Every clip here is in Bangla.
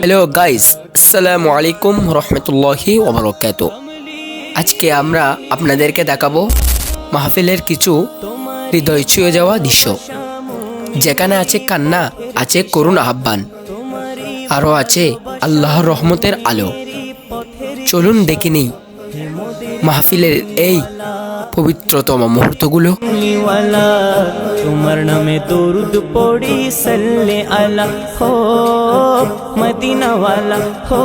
হ্যালো গাইস আসসালামু আলাইকুম রহমতুল্লাহি ওবরকাত আজকে আমরা আপনাদেরকে দেখাবো মাহফিলের কিছু হৃদয় ছুঁয়ে যাওয়া দৃশ্য। যেখানে আছে কান্না, আছে করুণ আহ্বান আরও আছে আল্লাহর রহমতের আলো। চলুন দেখিনি মাহফিলের এই পবিত্রতম মুহূর্তগুলো। তোমার নামে দরুদ পড়ি, সাল্লে আলা হো, মদিনাওয়ালা হো,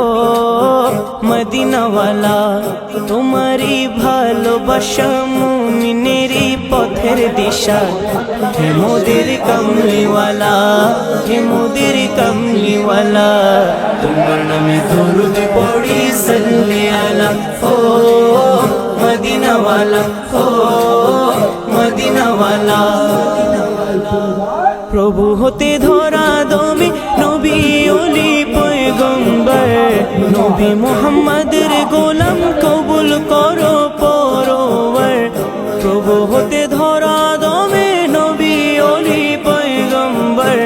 মদিনাওয়ালা। তোমারই ভালোবাসা মুমিনেরই পথের দিশা। হে মোদের কমলিওয়ালা, হে মোদের কমলিওয়ালা। তোমার নামে দরুদ পড়ি, সাল্লে মদিনাওয়ালা হো মদিনাওয়ালা প্রভু হতে ধরা দমে নবী ওলি পয়গম্বর নবী মোহাম্মদের গোলাম কবুল করো পরোবর প্রভু হতে ধরা দমে নবী ওলি পয়গম্বর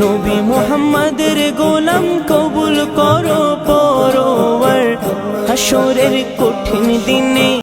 নবী মোহাম্মদের গোলাম কবুল করো পরোবর হাসরের কঠিন দিনে